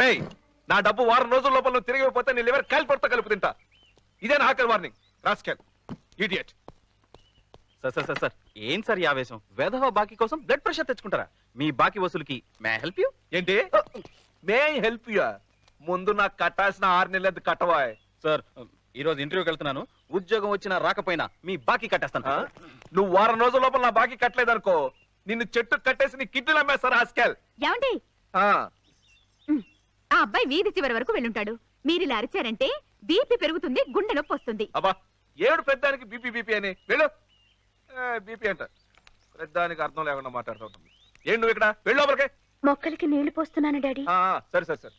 రేయ్ నా డబ్బు వారం రోజుల లోపల నువ్వు తిరిగి పోతే నీ లివర్ కాలిపడితో కలుపు తింటా. ఇదే నా ఆఖరి warning. Rascal idiot. Sir sir sir sir ఏం సార్ ఈ ఆవేశం? వేధవ బాకీ కోసం బ్లడ్ ప్రెషర్ తెచ్చుకుంటారా? మీ బాకీ వసూలుకి మే హెల్ప్ యూ ఏంటి? మే హెల్ప్ యూ ముందు నాకు కట్టాల్సిన ఆరు నెలలు కట్టవాయ్? సార్ ఈ రోజు ఇంటర్వ్యూకి వెళ్తున్నాను. ఉద్యోగం వచ్చినా రాకపోయినా మీ బాకీ కట్టేస్తాను? నువ్వు వారం రోజుల లోపల నా బాకీ కట్టలేదనుకో నిన్ను చెట్టు కట్టేసి నీ కిడ్నీలు అమ్మేస్తారు హాస్కెల్ ఏమండి? ఆ అబ్బాయి వీధి చివరి వరకు వెళ్ళుంటాడు. మీరు ఇలా అరిచారంటే బీపీ పెరుగుతుంది గుండె నొప్పి వస్తుంది. అబ్బా ఏడు పెద్దానికి బీపీ బీపీ అని. వెళ్ళు. బీపీ అంట. పెద్దానికి అర్థం లేకుండా మాట్లాడుతూ ఉంటుంది. నువ్వు ఇక్కడ? వెళ్ళు లోపలికి. మొక్కలకి నీళ్ళు పోస్తున్నాను డాడీ. సరే సరే సరే.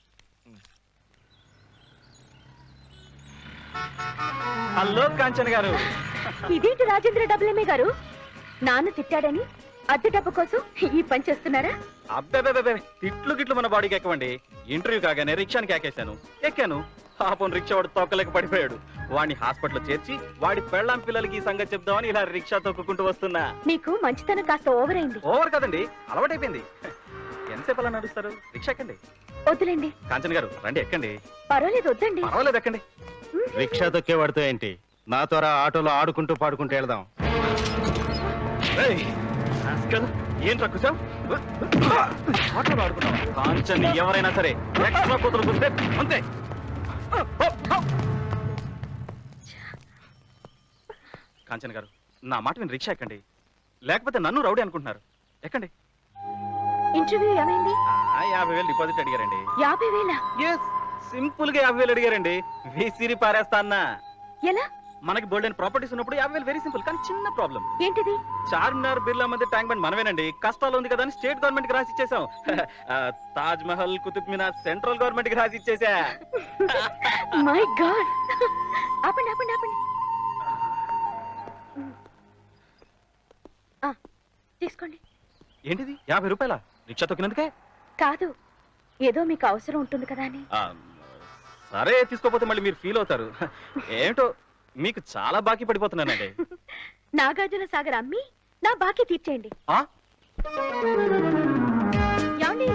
హలో కాంచన్ గారు. ఇదేంటి రాజేంద్ర డబ్బులేమే గారు? నాన్న తిట్టాడని అద్దె డబ్బు కోసం ఈ పని చేస్తున్నారా? అబ్బే తిట్లు గిట్లు మన బాడీకి ఎక్కవండి. ఇంటర్వ్యూ కాగానే రిక్షానికి ఎక్కేశాను ఎక్కాను. పాపం రిక్షా వాడు తొక్కలేక పడిపోయాడు వాడిని హాస్పిటల్లో చేర్చి వాడి పెళ్ళాం పిల్లలకి ఈ సంగతి చెప్దామని ఇలా రిక్షా తొక్కుకుంటూ వస్తున్నా. మీకు మంచితనం కాస్త ఓవర్ అయింది. ఓవర్ కదండి. అలవాటైపోయింది. ఎంతసేపు అలా నడుస్తారు? రిక్షా ఎక్కండి. వద్దులేండి. కాంచన్ గారు రండి ఎక్కండి. పర్వాలేదు వద్దండి. పర్వాలేదు ఎక్కండి. రిక్షా తొక్కేవాడితో ఏంటి? నా త్వర ఆటోలో ఆడుకుంటూ పాడుకుంటూ వెళ్దాం. ఏయ్, rascal, ఏం రక్కుసావు ఆటోలో ఆడుకున్నావా కాంచన్ ఎవరైనా సరే ఎక్స్ట్రా కూతురు చూస్తే అంతే. కాంచన్ గారు నా మాట విని రిక్షా ఎక్కండి. లేకపోతే నన్ను రౌడీ అనుకుంటున్నారు. ఎక్కండి. ఇంటర్వ్యూ ఏమైంది? యాభై వేలు డిపాజిట్ అడిగారండి. యాభై వేల? సింపుల్గా యాభై వేలు అడిగారండి. విసిరి పారేస్తా అన్నా. ఎలా? మనకి బోల్డెన్ ప్రాపర్టీస్ ఉన్నప్పుడు యాభై వేలు వెరీ సింపుల్ కానీ చిన్న ప్రాబ్లం ఏంటిది? చార్మినార్ బిర్లా మధ్య ట్యాంక్ బండ్ మనమేనండి. కష్టాలు ఉంది కదా అని స్టేట్ గవర్నమెంట్కి రాసి ఇచ్చేసాం ఆ, తాజ్ మహల్ కుతుబ్ మినార్ సెంట్రల్ గవర్నమెంట్కి రాసి ఇచ్చేసా మై గాడ్ ఆపండి ఆపండి ఆపండి. ఆ, తీసుకోండి. ఏంటిది? యాభై రూపాయల? రిక్షా తొక్కినందుకే? కాదు ఏదో మీకు అవసరం ఉంటుంది కదా అని. ఆ, సరే తీసుకోపోతే మళ్ళీ మీరు ఫీల్ అవుతారు. ఏంటో మీకు చాలా బాకీ పడిపోతున్నానండి. నాగార్జున సాగర్ అమ్మి నా బాకీ తీర్చేయండి. ఆ? ఏమండి?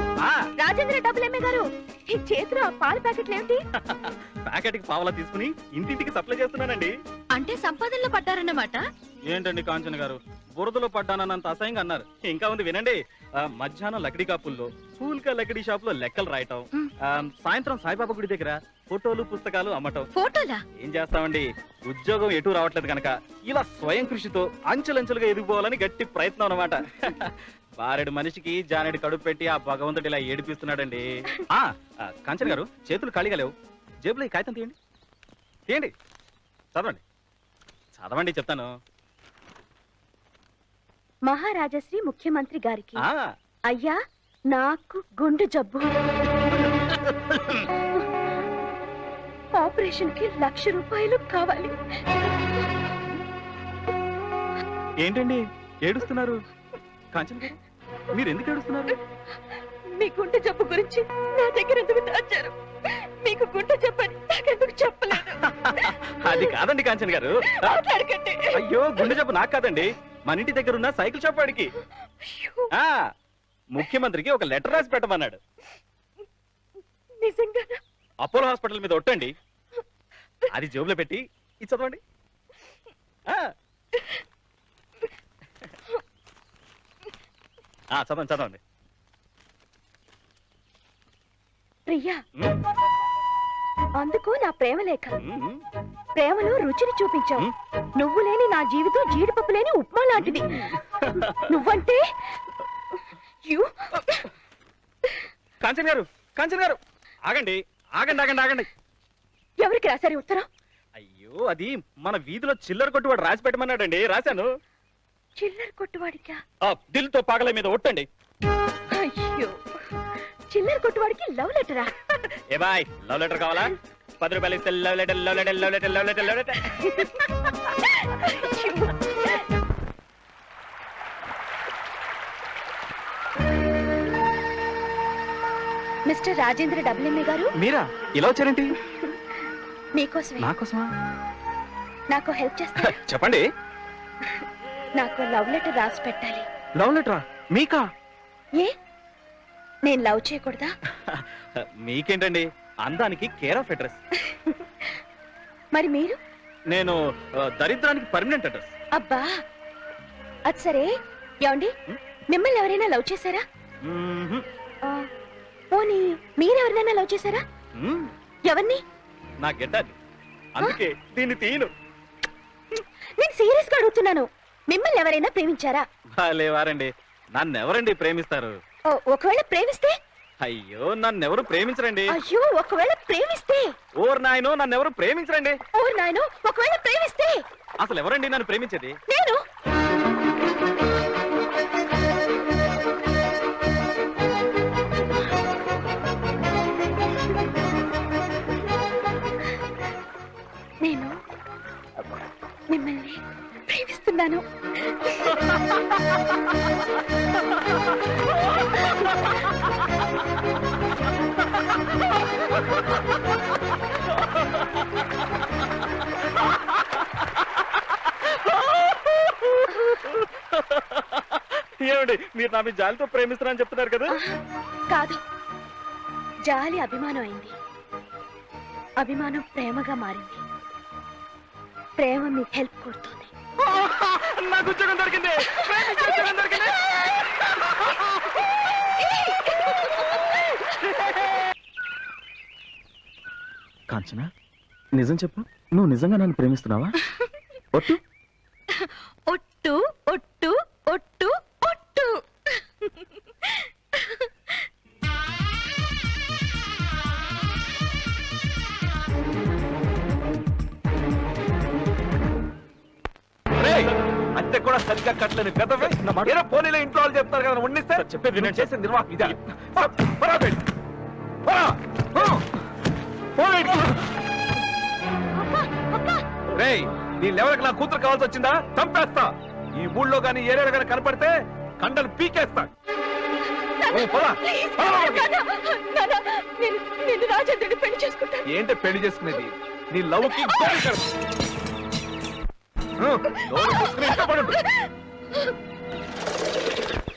రాజేంద్ర డబ్బులేమే గారు ఈ చేతిలో ఆ పాల ప్యాకెట్లు ఏమిటి? ప్యాకెట్కి పావలా తీసుకుని ఇంటింటికి సప్లై చేస్తున్నానండి. అంటే సంపాదనలో పడ్డారన్నమాట? ఏంటండి కాంచన గారు? బురదలో పడ్డానన్నంత అసహ్యంగా అన్నారు. ఇంకా ఉంది వినండి. ఆ, మధ్యాహ్నం లకడీ కాపుల్లో స్కూల్ కా లకడీ షాప్లో లెక్కలు రాయటం. ఆ, సాయంత్రం సాయిబాబా గుడి దగ్గర ఫోటోలు పుస్తకాలు అమ్మటం. ఫోటోలా? ఏం చేస్తామండి? ఉద్యోగం ఎటు రావట్లేదు కనుక ఇలా స్వయం కృషితో అంచెలంచెలుగా ఎదిగిపోవాలని గట్టి ప్రయత్నం అనమాట బారెడు మనిషికి జానెడు కడుపు పెట్టి ఆ భగవంతుడు ఇలా ఏడిపిస్తున్నాడండి. ఆ ఆ, కాంచన్ గారు చేతులు ఖాళీగా లేవు. జేబులో ఈ కాగితం తీయండి. తీయండి. చదవండి. చదవండి చెప్తాను. మహారాజశ్రీ ముఖ్యమంత్రి గారికి ఆ. అయ్యా నాకు గుండె జబ్బు. ఆపరేషన్కి లక్ష రూపాయలు కావాలి. ఏంటండి? ఏడుస్తున్నారు? కాంచన్ గారు? మీరు ఎందుకు ఏడుస్తున్నారు? మీ గుండె జబ్బు గురించి నా దగ్గర ఎందుకు దాచారు? మీకు గుండె జబ్బు అని నాకెందుకు చెప్పలేదు? అది కాదండి కాంచన్ గారు. మాట్లాడకండి. అయ్యో గుండె జబ్బు నాకు కాదండి. మన ఇంటి దగ్గర ఉన్న సైకిల్ షాప్ వాడికి. ఆ ముఖ్యమంత్రికి ఒక లెటర్ రాసి పెట్టమన్నాడు. నిజంగా? అపోలో హాస్పిటల్ మీద ఒట్టండి. అది జేబులో పెట్టి ఇది చదవండి. ఆ. చదవండి చదవండి. ప్రియా. అందుకు నా ప్రేమ లేఖ. ప్రేమలో రుచిని చూపించావు. నువ్వు లేని నా జీవితం జీడిపప్పు లేని ఉప్మా లాంటిది. నువ్వంటే కాంచన్ గారు కాంచన్ గారు. ఆగండి ఆగండి ఆగండి ఆగండి. ఎవరికి రాశారు ఉత్తరం? అయ్యో అది మన వీధిలో చిల్లర కొట్టు వాడు రాసి పెట్టమన్నాడండి. రాశాను. చిల్లర కొట్టువాడికా? ఆ దిల్తో పాగల మీద ఒట్టండి. అయ్యో చిల్లర కొట్టువాడికి లవ్ లెటరా? ఏ బాయ్ లవ్ లెటర్ కావాలా? పది రూపాయలు ఇస్తే love letter love letter love letter love letter love letter. Mister Rajendra WMA గారు? మీరా? ఇలా వచ్చారేంటి? మీకోసమే. నాకోసమా? నాకు హెల్ప్ చేస్తారా? చెప్పండి. నాకు లవ్ లెటర్ రాసి పెట్టాలి. లవ్ లెటరా? మీకా? ఏ? నేను లవ్ చేయకూడదా? మీకేంటండి? అందానికి కేర్ ఆఫ్ అడ్రస్ మరి మీరు? నేను ఆ, దరిద్రానికి పర్మనెంట్ అడ్రస్ అబ్బా! అది సరే. ఏమండి? మిమ్మల్ని ఎవరైనా లవ్ చేశారా? ఆ, పోనీ మీరెవరినైనా లవ్ చేశారా? ఎవరిని? నా గెడ్డాలి అందుకే దీన్ని తీయను. నేను సీరియస్గా అడుగుతున్నాను. మిమ్మల్ని ఎవరైనా ప్రేమించారా? లేవారండి నన్నెవరండి ప్రేమిస్తారు? ఓ, ఒకవేళ ప్రేమిస్తే? అయ్యో నన్నెవరు ప్రేమించరండి. అయ్యో ఒకవేళ ప్రేమిస్తే? ఓర్ నాయనో నన్నెవరు ప్రేమించరండి. ఓ నాయనో ఒకవేళ ప్రేమిస్తే? అసలు ఎవరండి నన్ను ప్రేమించేది? నేను. నేను మిమ్మల్ని ప్రేమిస్తున్నాను. ఏమండి మీరు నా మీ జాలితో ప్రేమిస్తున్నారని చెప్తున్నారు కదా? కాదు. జాలి అభిమానం అయింది. అభిమానం ప్రేమగా మారింది. ప్రేమ మీకు హెల్ప్ కోరుతుంది నాకు ఉద్యోగం దొరికింది. ఉద్యోగం దొరికింది. కాంచన నిజం చెప్పు. నువ్వు నిజంగా నన్ను ప్రేమిస్తున్నావా? ఒట్టు? ఒట్టు ఒట్టు ఒట్టు. కూడా సరిగ్గా కట్టలేని పెద్దవే ఏదో పోనీలో ఇంట్లో వాళ్ళు చెప్తారు కదా వండిస్తే? సార్, చెప్పేది వినండి. నువ్వు చేసిన నిర్వాహం ఇదా. రేయ్ నీ లెవెల్కి నా కూతురు కావాల్సి వచ్చిందా? చంపేస్తా. ఈ ఊళ్ళో గాని ఏరియాలో గాని కనపడితే కండలు పీకేస్తా. నేను నేను ఏంటి పెళ్ళి చేసుకునేది? నీ లవ్కి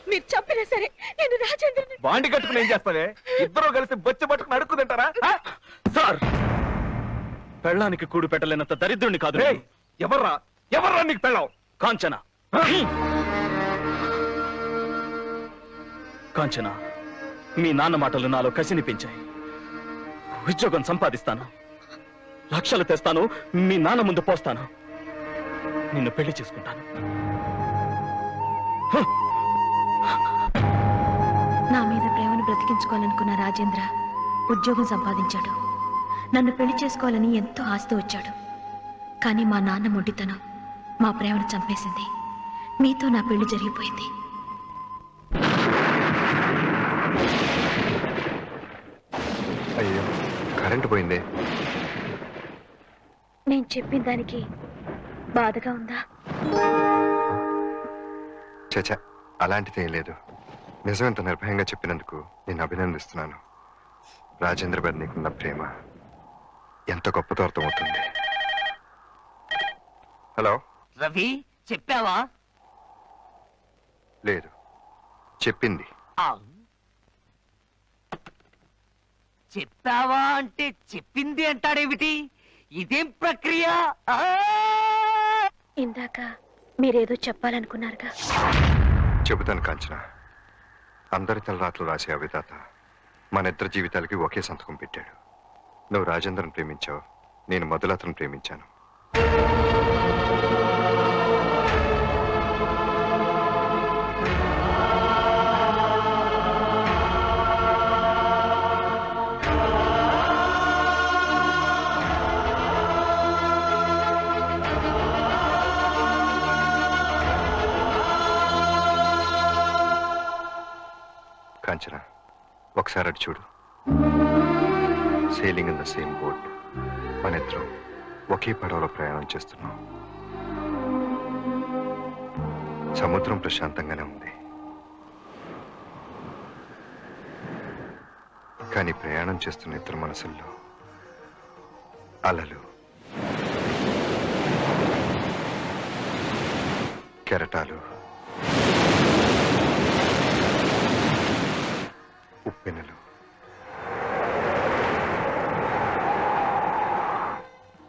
మీరు చెప్పినా సరే నేను రాజేంద్రుని బాండి కట్టుకుని ఏం చేస్తావే? ఇద్దరు కలిసి బొచ్చ పట్టుకుని అడుక్కు తింటారా? ఆ? సార్! పెళ్ళానికి కూడు పెట్టలేనంత దరిద్రుణ్ణి కాదు రేయ్. ఎవర్రా? ఎవర్రా నీకు పెళ్ళావు కాంచన. కాంచన మీ నాన్న మాటలు నాలో కసిని పెంచాయి ఉద్యోగం సంపాదిస్తాను. లక్షలు తెస్తాను. మీ నాన్న ముందు పోస్తాను. నిన్ను పెళ్ళి చేసుకుంటాను. నా మీద ప్రేమను బ్రతికించుకోవాలనుకున్న రాజేంద్ర ఉద్యోగం సంపాదించాడు. నన్ను పెళ్ళి చేసుకోవాలని ఎంతో ఆస్తి వచ్చాడు. కానీ మా నాన్న మొండితనం మా ప్రేమను చంపేసింది. మీతో నా పెళ్ళి జరిగిపోయింది. అయ్యో కరెంటు పోయిందే. నేను చెప్పిన దానికి బాధగా ఉందా? చచ అలాంటిదేం లేదు. నిజం ఇంత నిర్భయంగా చెప్పినందుకు నేను అభినందిస్తున్నాను. రాజేంద్ర గారి నీకున్న ప్రేమ ఎంత గొప్పతో అర్థమవుతుంది. హలో? రవి చెప్పావా? లేదు. చెప్పింది. ఆ. చెప్పావా అంటే చెప్పింది అంటాడేమిటి? ఇదేం ప్రక్రియ? ఆ! ఇందాక మీరేదో చెప్పాలనుకున్నారుగా. చెబుతాను కాంచన. అందరి తలరాత్రులు రాసే ఆ మన ఇద్దరి జీవితాలకి ఒకే సంతకం పెట్టాడు. నువ్వు రాజేంద్రను ప్రేమించావు. నేను మధులాతను ప్రేమించాను. ఒకసారి చూడు. Sailing in the same boat మన ఇద్దరం ఒకే పడవలో ప్రయాణం చేస్తున్నాం. సముద్రం ప్రశాంతంగానే ఉంది. కానీ ప్రయాణం చేస్తున్న ఇద్దరు మనసుల్లో అలలు కెరటాలు ఉప్పెనలు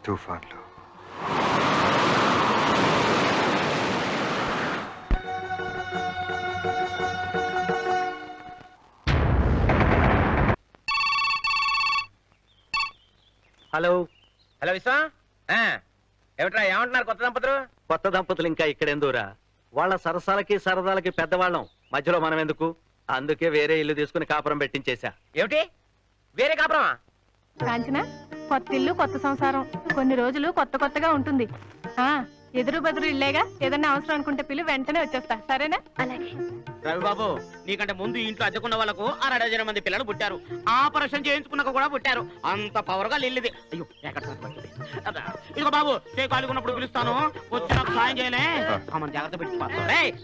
తుఫాన్లు. హలో. హలో విశ్వం? ఆ, ఏమిట్రా ఏమంటున్నారు కొత్త దంపతులు? కొత్త దంపతులు ఇంకా ఇక్కడెందురా వాళ్ళ సరసాలకి సరదాలకి పెద్దవాళ్ళం. మధ్యలో మనం ఎందుకు అందుకే వేరే ఇల్లు తీసుకుని కాపురం పెట్టించేశా. ఏమిటి? వేరే కాపురమా? కాంచన కొత్త ఇల్లు కొత్త సంసారం. కొన్ని రోజులు కొత్త కొత్తగా ఉంటుంది. ఆ ఎదురు బెదురు ఇల్లేగా? ఏదన్నా అవసరం అనుకుంటే పిల్లు వెంటనే వచ్చేస్తా. సరేనా? అలాగే. రవిబాబు నీకంటే ముందు ఇంట్లో అద్దెకున్న వాళ్ళకు అరడజన మంది పిల్లలు పుట్టారు. ఆపరేషన్ చేయించుకున్నాక కూడా పుట్టారు. అంత పవర్గా లిల్లిది. అయ్యో ఎక్కడ ఇదిగో బాబు చే కాలుకున్నప్పుడు పిలుస్తాను. వచ్చి నాకు సాయం చేయలే. సామాన్ జాగ్రత్త పెట్టి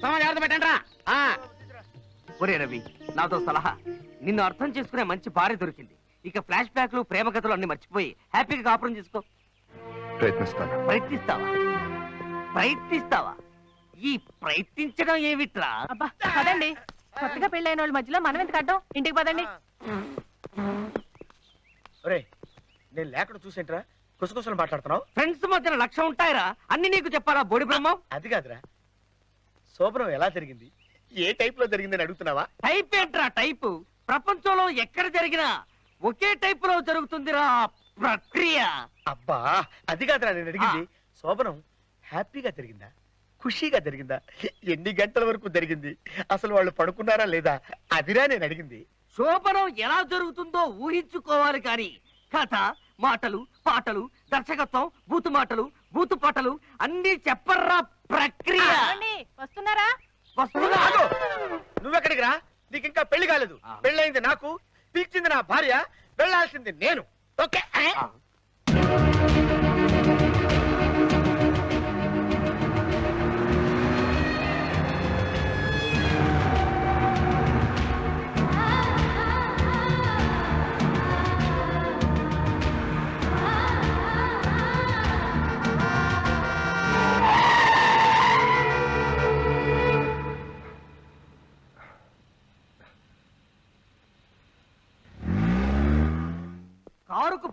సామాన్ జాగ్రత్త పెట్టండి రా. ఒరే రవి నాతో సలహా. నిన్ను అర్థం చేసుకునే మంచి భార్య దొరికింది. ఇక ఫ్లాష్ బ్యాక్లు ప్రేమ కథలు అన్ని మర్చిపోయి హ్యాపీగా కాపురం చేసుకో. ప్రయత్నిస్తాను. ప్రయత్నిస్తావా? ప్రయత్నిస్తావా? ఈ ప్రయత్నించడం ఏమిట్రా? అబ్బా పదండి. కొత్తగా పెళ్ళైన వాళ్ళ మధ్యలో మనం ఎందుకు అడ్డం? ఇంటికి పదండి. ఒరే నేను లేకుండా చూసేంట్రా? కుసకుసలు మాట్లాడుతున్నావు? ఫ్రెండ్స్ మధ్యన లక్ష్యం ఉంటాయిరా. అన్ని నీకు చెప్పాలా బోడి బ్రహ్మం? అది కాదురా. శోభనం ఎలా జరిగింది? ఏ టైప్లో జరిగిందని అడుగుతున్నావా? టైప్ ఏంట్రా టైపు? ప్రపంచంలో ఎక్కడ జరిగినా ఒకే టైప్లో జరుగుతుందిరా ప్రక్రియ. అబ్బా అది కాదురా నేను అడిగింది. శోభనం హ్యాపీగా జరిగిందా? ఖుషీగా జరిగిందా? ఎన్ని గంటల వరకు జరిగింది? అసలు వాళ్ళు పడుకున్నారా లేదా? అదిరా నేను అడిగింది. శోభనం ఎలా జరుగుతుందో ఊహించుకోవాలి కానీ కథ మాటలు పాటలు దర్శకత్వం బూతు మాటలు బూతు పాటలు అన్ని చెప్పర్రా ప్రక్రియ? వస్తున్నారా! నువ్వెక్కడికి రా? నీకు ఇంకా పెళ్ళి కాలేదు. పెళ్ళైంది నాకు తీర్చింది నా భార్య వెళ్ళాల్సింది నేను. ఓకే?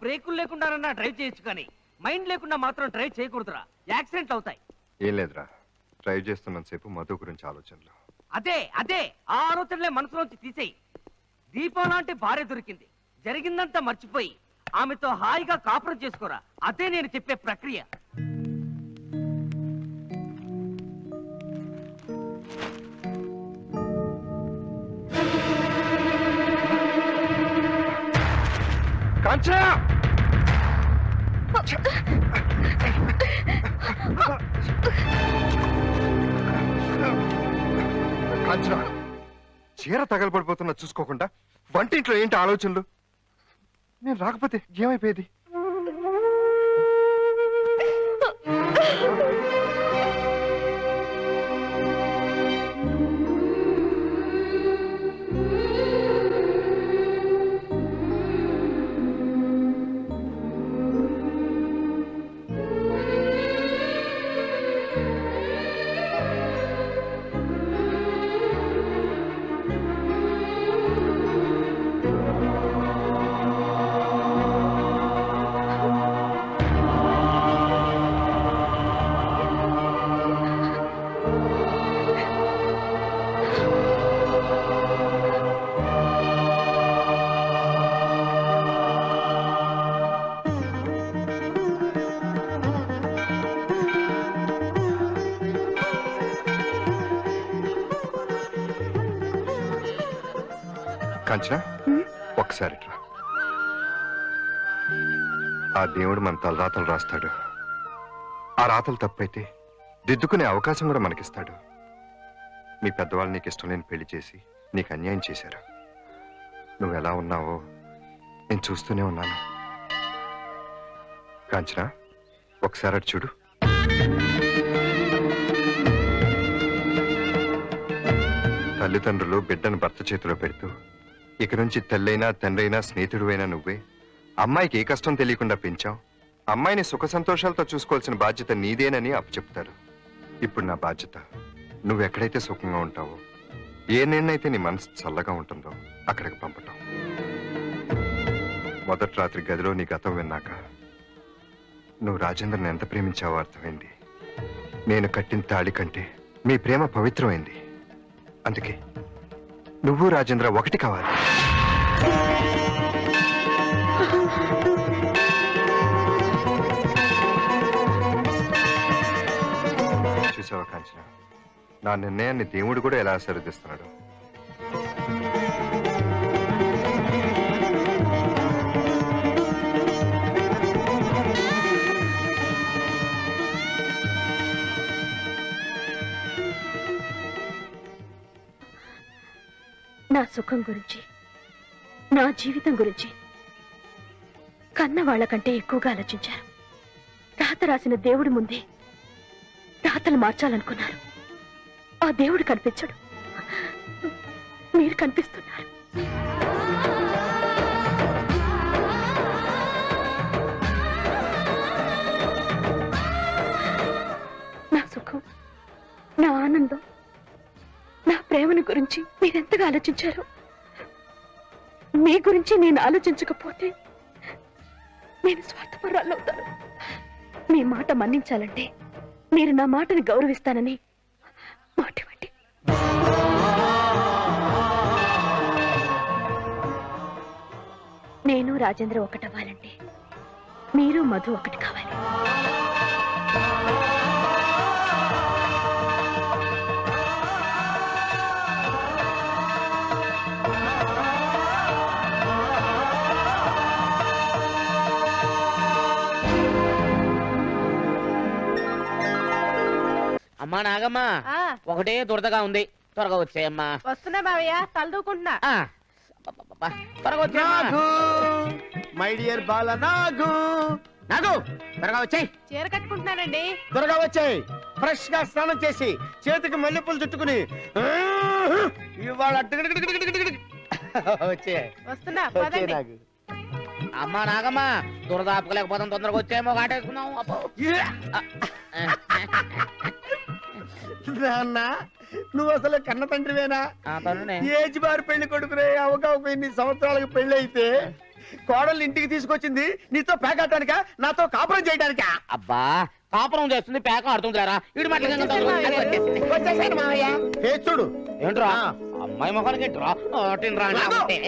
బ్రేకులు లేకుండానన్నా డ్రైవ్ చేయొచ్చు కానీ మైండ్ లేకుండా మాత్రం డ్రైవ్ చేయకూడదురా. యాక్సిడెంట్ అవుతాయి. ఏం లేదురా. డ్రైవ్ చేస్తున్నంతసేపు మధు గురించి ఆలోచనలు. అదే అదే. ఆ ఆలోచనలే మనసులోంచి తీసేయి. దీపం లాంటి భార్య దొరికింది. జరిగిందంతా మర్చిపోయి ఆమెతో హాయిగా కాపురం చేసుకోరా. అదే నేను చెప్పే ప్రక్రియ. కాంచనా! అంచనా చీర తగలబడిపోతున్నా చూసుకోకుండా వంటింట్లో ఏంటి ఆలోచనలు? నేను రాకపోతే ఏమైపోయేది? కాంచనా ఒకసారి ఆ దేవుడు మన తలరాతలు రాస్తాడు. ఆ రాతలు తప్పైతే దిద్దుకునే అవకాశం కూడా మనకిస్తాడు. మీ పెద్దవాళ్ళు నీకు ఇష్టం లేని పెళ్ళి చేసి నీకు అన్యాయం చేశారు. నువ్వు ఎలా ఉన్నావో నేను చూస్తూనే ఉన్నాను. కాంచనా ఒకసారి అటు చూడు. తల్లిదండ్రులు బిడ్డను భర్త చేతిలో పెడుతూ ఇక నుంచి తల్లైనా తండ్రైనా స్నేహితుడువైనా నువ్వే. అమ్మాయికి ఏ కష్టం తెలియకుండా పెంచావు? అమ్మాయిని సుఖ సంతోషాలతో చూసుకోవాల్సిన బాధ్యత నీదేనని అప్పచెప్తారు ఇప్పుడు నా బాధ్యత. నువ్వు ఎక్కడైతే సుఖంగా ఉంటావో ఏ నేనైతే నీ మనసు చల్లగా ఉంటుందో అక్కడికి పంపటం. మొదటి రాత్రి గదిలో నీ గతం విన్నాక నువ్వు రాజేంద్రని ఎంత ప్రేమించావో అర్థమైంది. నేను కట్టిన తాళి కంటే మీ ప్రేమ పవిత్రమైంది. అందుకే నువ్వు రాజేంద్ర ఒకటి కావాలి. చూసావా కాంచన? నా నిర్ణయాన్ని దేవుడు కూడా ఎలా ఆశీర్వదిస్తున్నాడు? నా సుఖం గురించి నా జీవితం గురించి కన్న వాళ్ళకంటే ఎక్కువగా ఆలోచించారు. రాత రాసిన దేవుడి ముందే రాతలు మార్చాలనుకున్నారు. ఆ దేవుడు కనిపించడు. మీరు కనిపిస్తున్నారు. నా సుఖం నా ఆనందం ప్రేమను గురించి మీరెంతగా ఆలోచించారు? మీ గురించి నేను ఆలోచించకపోతే నేను స్వార్థపరాలవుతాను మీ మాట మన్నించాలంటే మీరు నా మాటని గౌరవిస్తానని మాటివ్వండి. నేను రాజేంద్ర ఒకటవ్వాలంటే మీరు మధు ఒకటి కావాలి. అమ్మా నాగమ్మా. ఆ, ఒకటే దురదగా ఉంది. త్వరగా వచ్చేయమ్మా. వస్తున్నా మావయ్య తలదూకుంటున్నా. ఆ, అబ్బబ్బబ్బా. త్వరగా వచ్చేయమ్మా. మై డియర్ బాల నాగు. నాగు త్వరగా వచ్చేయ్. చీర కట్టుకుంటున్నానండి. త్వరగా వచ్చాయి. ఫ్రెష్గా స్నానం చేసి చేతికి మల్లెపూలు చుట్టుకుని ఇవాళ వస్తున్నా పదండి. నాగు. అమ్మా నాగమ్మా దురద ఆపుకోలేకపోతాం తొందరగా వచ్చేమో కాటేసుకుందాం అబ్బో. నాన్న నువ్వు అసలు కన్న తండ్రివేనా. ఏజ్ బార్ పెళ్ళి కొడుకునే అవకాశం ఇన్ని సంవత్సరాలకు పెళ్ళి అయితే కోడలు ఇంటికి తీసుకొచ్చింది నీతో పేకాటానిక నాతో కాపురం చేయడానికా అబ్బా కాపురం చేస్తుంది పేక ఆడుతుందిరా ఇటు వచ్చేసాను చూడు. ఏంట్రా. అమ్మాయి మొఖానికి ఏంట్రా? ఆటిన్రా నా నాగు. ఉంటే.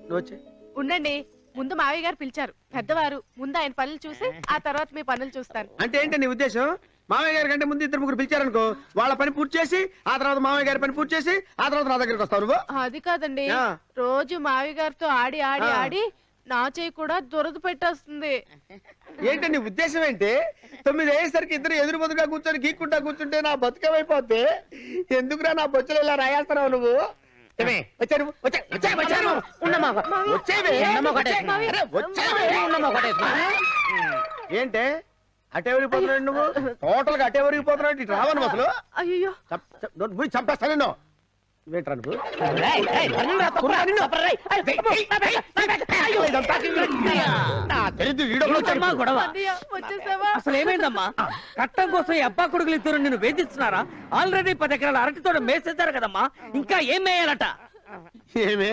నువ్వు వచ్చే. ఉండండి. ముందు మావయ్య గారు పిలిచారు. పెద్దవారు ముందు ఆయన పనులు చూసి ఆ తర్వాత మీ పనులు చూస్తాను. అంటే ఏంటి నీ ఉద్దేశం? మామయ్య గారి కంటే ముందు ఇద్దరు ముగ్గురు పిలిచారనుకో వాళ్ళ పని పూర్తి చేసి ఆ తర్వాత మామయ్య గారి పని పూర్తి చేసి ఆ తర్వాత నా దగ్గరికి వస్తావు నువ్వు. అది కాదండి. ఆ. రోజు మావయ్య గారితో ఆడి ఆడి ఆ. ఆడి నా చేయి కూడా దురద పెట్టేస్తుంది. ఏంటి నీ ఉద్దేశం ఏంటి? తొమ్మిది అయ్యేసరికి ఇద్దరు ఎదురు బదుగా కూర్చొని గీక్కుంటా కూర్చుంటే నా బతుకమైపోతే ఎందుకురా నా బొచ్చులు ఇలా రాయేస్తున్నావు నువ్వు? ఏమే, వచ్చా వచ్చా వచ్చేవే. అరే, వచ్చేవే. ఏంటే? అటే ఒరిగిపోతున్నాడు నువ్వు టోటల్గా అటే ఒరిగిపోతున్నాడు ఇటు రావను అసలు అయ్యో చంప్- చంప్- నువ్వు పోయి చంపేస్తా నిన్ను నువ్వేంట్రా నువ్వు అసలు ఏమైందమ్మా కట్టం కోసం ఈ అబ్బా కొడుకులు ఇద్దరు నిన్ను వేధిస్తున్నారా ఆల్రెడీ పది ఎకరాల అరటి తోట మేసేశారు కదమ్మా ఇంకా ఏం మేయాలట ఏమే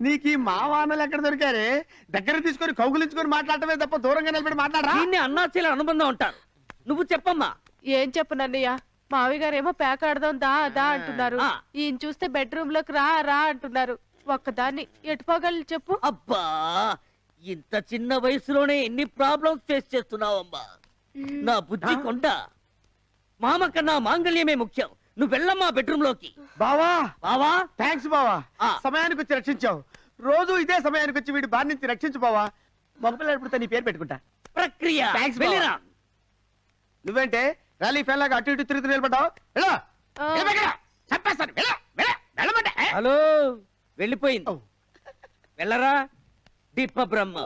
నీకు ఈ మావానలు ఎక్కడ దొరికారే? దగ్గర తీసుకొని కౌగులించుకొని మాట్లాడటమే తప్ప దూరంగా నిలబడి మాట్లాడరా? దీన్ని అన్నాచీల అనుబంధం అంటారు. నువ్వు చెప్పమ్మా. ఏం చెప్పనన్నయ్య? మావయ్య గారు ఏమో ప్యాక్ ఆడదాం దా దా అంటున్నారు. ఆ. ఈయన చూస్తే బెడ్రూమ్లోకి రా రా అంటున్నారు. ఒక్కదాన్ని ఎటుపోగలరు చెప్పు. అబ్బా ఇంత చిన్న వయసులోనే ఎన్ని ప్రాబ్లమ్స్ ఫేస్ చేస్తున్నావమ్మా. నా బుద్ధి కొండ. మామ కన్నా మాంగళ్యమే ముఖ్యం. నువ్వు వెళ్ళమ్మా బెడ్రూమ్లోకి బావా! బావా? థ్యాంక్స్ బావా. ఆ. సమయానికి వచ్చి రక్షించావు. రోజు ఇదే సమయానికి వచ్చి వీడి బారి నుంచి రక్షించు బావా. మగపిల్లలు ఇప్పుడు నీ పేరు పెట్టుకుంటా. ప్రక్రియ. Thanks, వెళ్ళిరా. నువ్వేంటే ర్యాలీ ఫ్యాన్ లాగా అటు ఇటు తిరుగుతూ నిలబడ్డావు. చంపేస్తాను వెళ్ళు, వెళ్ళు, వెళ్ళమంటే. హలో. వెళ్ళిపోయింది. వెళ్ళరా? దీప బ్రహ్మ.